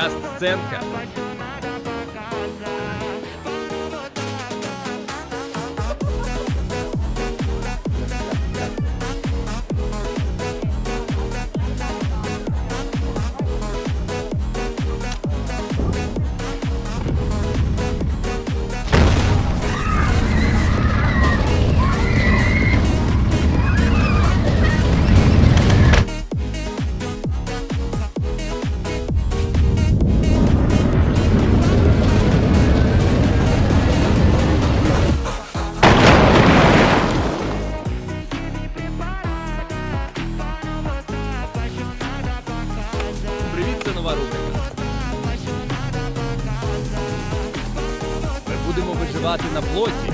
така сценка. Будемо виживати на плоті.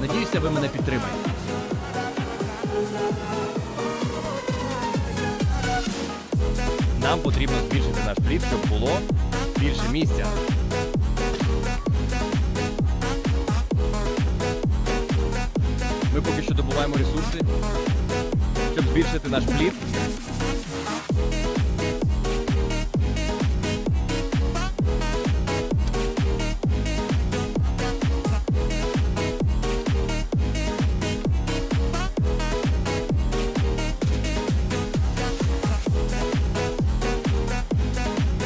Надіюся, ви мене підтримаєте. Нам потрібно збільшити наш плід, щоб було більше місця. Ми поки що добуваємо ресурси, збільшити наш плід.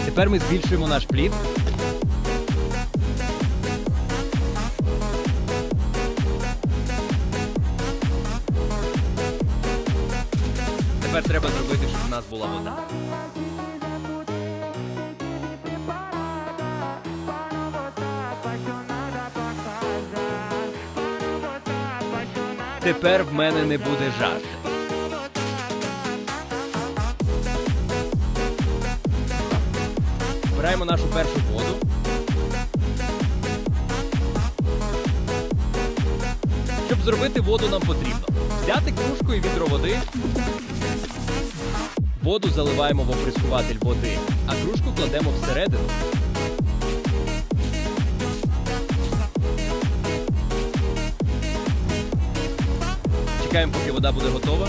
Тепер ми збільшуємо наш плід. Тепер треба зробити, щоб в нас була вода. Тепер в мене не буде жажди. Збираємо нашу першу воду. Щоб зробити воду, нам потрібно взяти кружку і відро води. Воду заливаємо в оприскуватель води, а кружку кладемо всередину. Чекаємо, поки вода буде готова.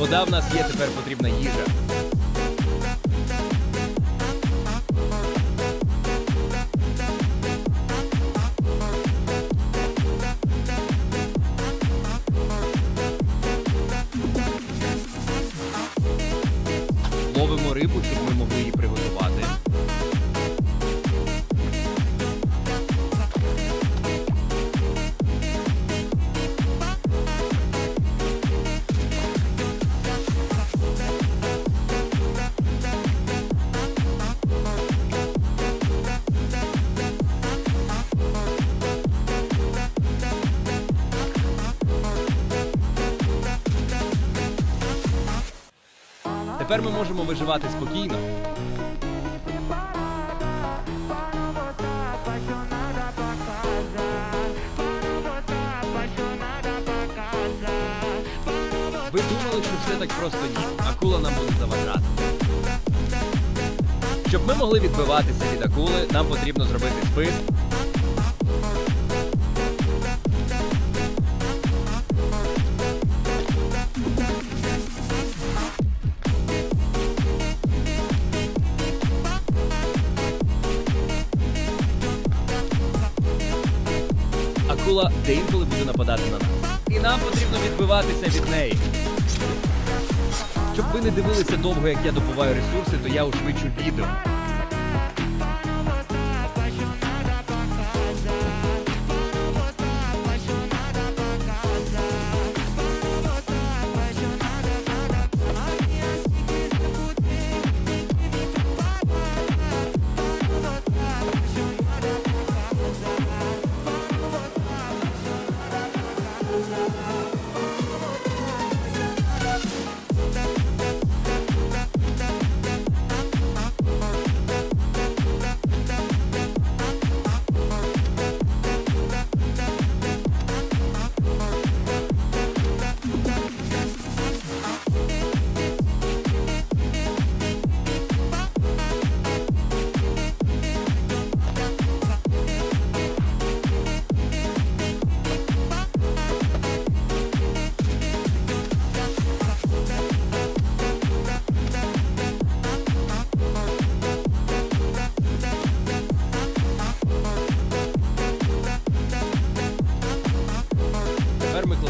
Вода в нас є, тепер потрібна їжа. Ловимо рибу, щоб ми могли Тепер ми можемо виживати спокійно. Ви думали, що все так просто ні. Акула нам буде заважати. Щоб ми могли відбиватися від акули, нам потрібно зробити спис. Акула деінколи буде нападати на нас. І нам потрібно відбиватися від неї. Щоб ви не дивилися довго, як я добуваю ресурси, то я ушвидшу відео.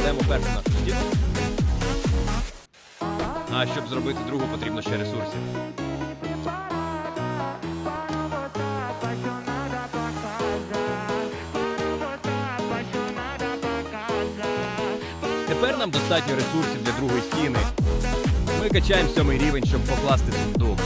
Першу нашу стіну. А щоб зробити другу, потрібно ще ресурсів. Тепер нам достатньо ресурсів для другої стіни. Ми качаємо сьомий рівень, щоб покласти сундук.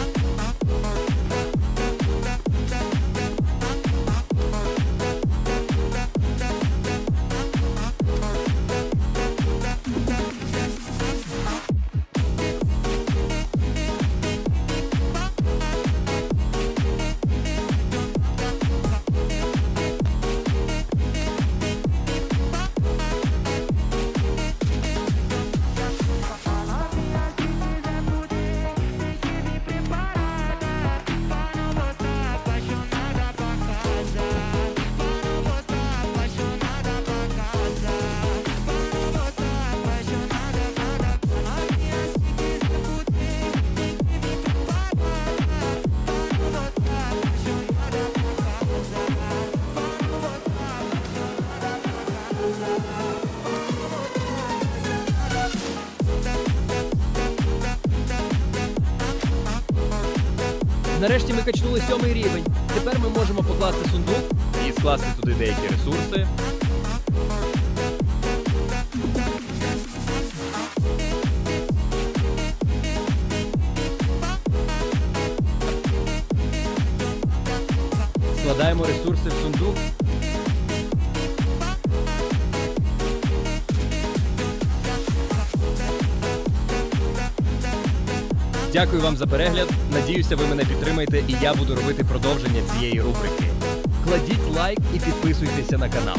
Нарешті ми качнули сьомий рівень. Тепер ми можемо покласти сундук і скласти туди деякі ресурси. Складаємо ресурси в сундук. Дякую вам за перегляд. Надіюся, ви мене підтримаєте, і я буду робити продовження цієї рубрики. Кладіть лайк і підписуйтеся на канал.